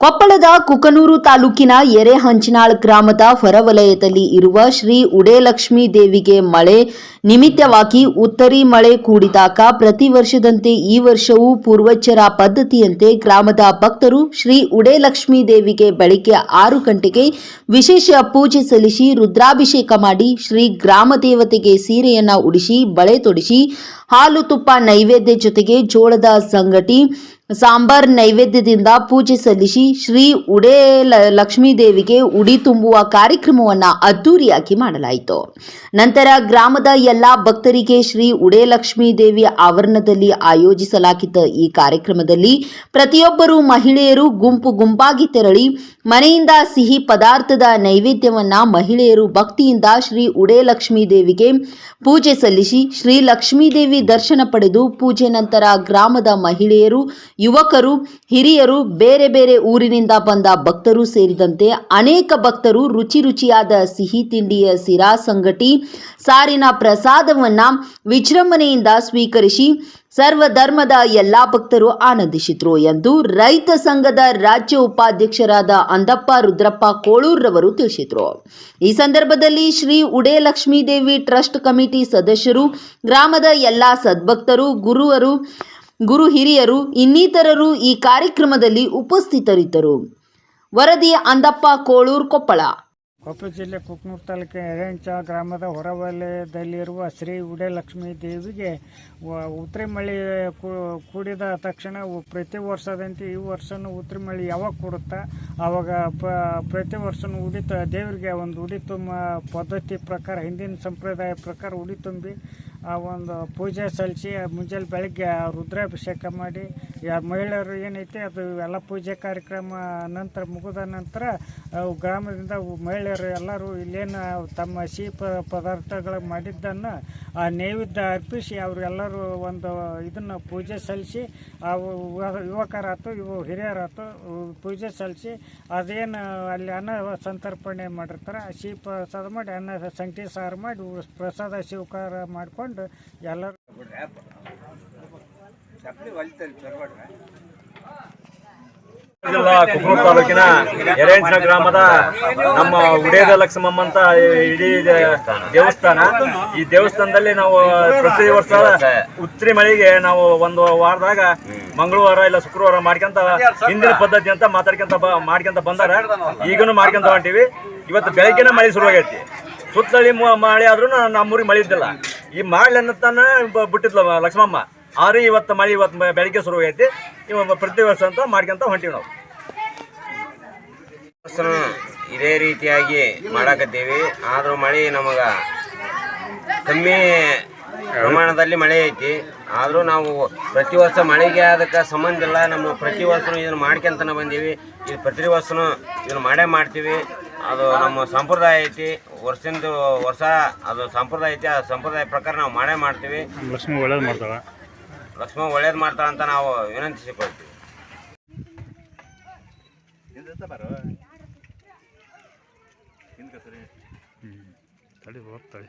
ಕೊಪ್ಪಳದ ಕುಕನೂರು ತಾಲೂಕಿನ ಎರೆಹಂಚನಾಳ್ ಗ್ರಾಮದ ಹೊರವಲಯದಲ್ಲಿ ಇರುವ ಶ್ರೀ ಉಡೇಲಕ್ಷ್ಮೀ ದೇವಿಗೆ ಮಳೆ ನಿಮಿತ್ತವಾಗಿ ಉತ್ತರಿ ಮಳೆ ಕೂಡಿದಾಗ ಪ್ರತಿ ವರ್ಷದಂತೆ ಈ ವರ್ಷವೂ ಪೂರ್ವಚ್ಚರ ಪದ್ಧತಿಯಂತೆ ಗ್ರಾಮದ ಭಕ್ತರು ಶ್ರೀ ಉಡೇಲಕ್ಷ್ಮೀ ದೇವಿಗೆ ಬೆಳಿಗ್ಗೆ ಆರು ಗಂಟೆಗೆ ವಿಶೇಷ ಪೂಜೆ ಸಲ್ಲಿಸಿ ರುದ್ರಾಭಿಷೇಕ ಮಾಡಿ ಶ್ರೀ ಗ್ರಾಮ ದೇವತೆಗೆ ಸೀರೆಯನ್ನ ಉಡಿಸಿ, ಬಳೆ ತೊಡಿಸಿ, ಹಾಲು ತುಪ್ಪ ನೈವೇದ್ಯ ಜೊತೆಗೆ ಜೋಳದ ಸಂಗಟಿ ಸಾಂಬಾರ್ ನೈವೇದ್ಯದಿಂದ ಪೂಜೆ ಸಲ್ಲಿಸಿ ಶ್ರೀ ಉಡೇ ಲಕ್ಷ್ಮೀದೇವಿಗೆ ಲಕ್ಷ್ಮೀ ದೇವಿಗೆ ಉಡಿ ತುಂಬುವ ಕಾರ್ಯಕ್ರಮವನ್ನ ಅದ್ದೂರಿಯಾಗಿ ಮಾಡಲಾಯಿತು. ನಂತರ ಗ್ರಾಮದ ಎಲ್ಲಾ ಭಕ್ತರಿಗೆ ಶ್ರೀ ಉಡೇ ಲಕ್ಷ್ಮೀ ದೇವಿ ಆವರಣದಲ್ಲಿ ಆಯೋಜಿಸಲಾಗಿದ್ದ ಈ ಕಾರ್ಯಕ್ರಮದಲ್ಲಿ ಪ್ರತಿಯೊಬ್ಬರು ಮಹಿಳೆಯರು ಗುಂಪು ಗುಂಪಾಗಿ ತೆರಳಿ ಮನೆಯಿಂದ ಸಿಹಿ ಪದಾರ್ಥದ ನೈವೇದ್ಯವನ್ನ ಮಹಿಳೆಯರು ಭಕ್ತಿಯಿಂದ ಶ್ರೀ ಉಡೇಲಕ್ಷ್ಮೀ ದೇವಿಗೆ ಪೂಜೆ ಸಲ್ಲಿಸಿ ಶ್ರೀ ಲಕ್ಷ್ಮೀ ದೇವಿ ದರ್ಶನ ಪಡೆದು ಪೂಜೆ ನಂತರ ಗ್ರಾಮದ ಮಹಿಳೆಯರು, ಯುವಕರು, ಹಿರಿಯರು, ಬೇರೆ ಬೇರೆ ಊರಿನಿಂದ ಬಂದ ಭಕ್ತರು ಸೇರಿದಂತೆ ಅನೇಕ ಭಕ್ತರು ರುಚಿ ರುಚಿಯಾದ ಸಿಹಿ ತಿಂಡಿಯ ಸಿರಾ ಸಂಗಟಿ, ಸಾರಿನ ಪ್ರಸಾದವನ್ನ ವಿಜೃಂಭಣೆಯಿಂದ ಸ್ವೀಕರಿಸಿ ಸರ್ವಧರ್ಮದ ಎಲ್ಲಾ ಭಕ್ತರು ಆನಂದಿಸಿದ್ರು ಎಂದು ರೈತ ಸಂಘದ ರಾಜ್ಯ ಉಪಾಧ್ಯಕ್ಷರಾದ ಅಂದಪ್ಪ ರುದ್ರಪ್ಪ ಕೋಳೂರ್ರವರು ತಿಳಿಸಿದರು. ಈ ಸಂದರ್ಭದಲ್ಲಿ ಶ್ರೀ ಉಡೇ ಲಕ್ಷ್ಮೀದೇವಿ ಟ್ರಸ್ಟ್ ಕಮಿಟಿ ಸದಸ್ಯರು, ಗ್ರಾಮದ ಎಲ್ಲಾ ಸದ್ಭಕ್ತರು, ಗುರುವರು, ಗುರು ಹಿರಿಯರು, ಇನ್ನಿತರರು ಈ ಕಾರ್ಯಕ್ರಮದಲ್ಲಿ ಉಪಸ್ಥಿತರಿದ್ದರು. ವರದಿ ಅಂದಪ್ಪ ಕೋಳೂರ್ ಕೊಪ್ಪಳ. ಕೊಪ್ಪಳ ಜಿಲ್ಲೆ ಕುಕ್ನೂರು ತಾಲೂಕಿನ ಎರೆಂಚ ಗ್ರಾಮದ ಹೊರವಲಯದಲ್ಲಿರುವ ಶ್ರೀ ಉಡಲಕ್ಷ್ಮೀ ದೇವಿಗೆ ಉತ್ತರಿ ಕೂಡಿದ ತಕ್ಷಣ ಪ್ರತಿ ವರ್ಷದಂತೆ ಈ ವರ್ಷನೂ ಉತ್ತರಿ ಯಾವಾಗ ಕೊಡುತ್ತಾ? ಆವಾಗ ಪ್ರತಿ ವರ್ಷನೂ ಉಡಿ ದೇವರಿಗೆ ಒಂದು ಉಡಿ ತುಂಬ ಪದ್ಧತಿ ಪ್ರಕಾರ, ಹಿಂದಿನ ಸಂಪ್ರದಾಯ ಪ್ರಕಾರ ಉಡಿ ತುಂಬಿ ಆ ಒಂದು ಪೂಜೆ ಸಲ್ಲಿಸಿ ಮುಂಜಾನೆ ಬೆಳಗ್ಗೆ ರುದ್ರಾಭಿಷೇಕ ಮಾಡಿ ಮಹಿಳೆಯರು ಏನೈತೆ, ಅದು ಎಲ್ಲ ಪೂಜೆ ಕಾರ್ಯಕ್ರಮ ನಂತರ ಮುಗಿದ ನಂತರ ಗ್ರಾಮದಿಂದ ಮಹಿಳೆಯರು ಎಲ್ಲರೂ ಇಲ್ಲೇನು ತಮ್ಮ ಸಿಹಿ ಪದಾರ್ಥಗಳು ಮಾಡಿದ್ದನ್ನು ಆ ನೈವೇದ್ಯ ಅರ್ಪಿಸಿ ಅವರೆಲ್ಲರೂ ಒಂದು ಇದನ್ನು ಪೂಜೆ ಸಲ್ಲಿಸಿ ಅವು ಯುವಕರಾಯ್ತು, ಇವು ಹಿರಿಯರಾತು ಪೂಜೆ ಸಲ್ಲಿಸಿ, ಅದೇನು ಅಲ್ಲಿ ಅನ್ನ ಸಂತರ್ಪಣೆ ಮಾಡಿರ್ತಾರೆ. ಸಿಹಿ ಪ್ರಸಾದ ಮಾಡಿ, ಅನ್ನ ಸಂಕಟಿ ಸಾರು ಮಾಡಿ, ಪ್ರಸಾದ ಸ್ವೀಕಾರ ಮಾಡಿಕೊಂಡು ಎಲ್ಲರೂ ಜಿಲ್ಲಾ ತಾಲೂಕಿನ ಗ್ರಾಮದ ನಮ್ಮ ಉಡೇದ ಲಕ್ಷ್ಮಮ್ಮ ಅಂತ ಇಡೀ ದೇವಸ್ಥಾನ. ಈ ದೇವಸ್ಥಾನದಲ್ಲಿ ನಾವು ಪ್ರತಿ ವರ್ಷ ಉತ್ತರಿ ಮಳೆಗೆ ನಾವು ಒಂದು ವಾರದಾಗ ಮಂಗಳವಾರ ಇಲ್ಲ ಶುಕ್ರವಾರ ಮಾಡ್ಕೊಂತ ಹಿಂದಿನ ಪದ್ಧತಿ ಅಂತ ಮಾತಾಡ್ಕೊಂತ ಮಾಡ್ಕೊಂತ ಬಂದಾರ. ಈಗನು ಮಾಡ್ಕೊಂತ ಹೊಂಟಿವಿ. ಇವತ್ತು ಬೆಳಗ್ಗೆನೇ ಮಳೆ ಶುರುವಾಗೈತಿ. ಸುತ್ತಳಿ ಮಳೆ ಆದ್ರೂ ನಮ್ಮೂರಿಗೆ ಮಳೆ ಇದ್ದಿಲ್ಲ. ಈ ಮಾಡ್ಲಿ ಅನ್ನತಾನ ಬಿಟ್ಟಿದ್ಲ ಲಕ್ಷ್ಮಮ್ಮ. ಆದ್ರೆ ಇವತ್ತು ಮಳೆ ಇವತ್ತು ಬೆಳಗ್ಗೆ ಶುರು ಶುರುವಾಗೈತಿ ಇವ ಪ್ರತಿ ವರ್ಷ ಅಂತ ಮಾಡ್ಕೊಂತ ಹೊಂಟಿವಿ ನಾವು. ವರ್ಷನೂ ಇದೇ ರೀತಿಯಾಗಿ ಮಾಡಾಕತ್ತೀವಿ. ಆದರೂ ಮಳೆ ನಮಗೆ ಕಮ್ಮಿ ಪ್ರಮಾಣದಲ್ಲಿ ಮಳೆ ಐತಿ. ಆದರೂ ನಾವು ಪ್ರತಿ ವರ್ಷ ಮಳೆಗೆ ಅದಕ್ಕೆ ಸಂಬಂಧ ಇಲ್ಲ. ನಮ್ಮ ಪ್ರತಿ ವರ್ಷನೂ ಇದನ್ನು ಮಾಡ್ಕೊಂತನ ಬಂದೀವಿ. ಇದು ಪ್ರತಿ ವರ್ಷನೂ ಇದನ್ನು ಮಾಡೇ ಮಾಡ್ತೀವಿ. ಅದು ನಮ್ಮ ಸಂಪ್ರದಾಯ ಐತಿ. ವರ್ಷದಿಂದ ವರ್ಷ ಅದು ಸಂಪ್ರದಾಯ ಐತಿ. ಆ ಸಂಪ್ರದಾಯ ಪ್ರಕಾರ ನಾವು ಮಾಡೇ ಮಾಡ್ತೀವಿ. ಲಕ್ಷ್ಮಿ ಒಳ್ಳೇದು ಮಾಡ್ತಾಳೆ. ಲಕ್ಷ್ಮ ಒಳ್ಳೇದು ಮಾಡ್ತಾಳೆ ಅಂತ ನಾವು ವಿನಂತಿಸಿಕೊಳ್ತೀವಿ. ತಡಿ ಹೋಗ್ತಾಳೆ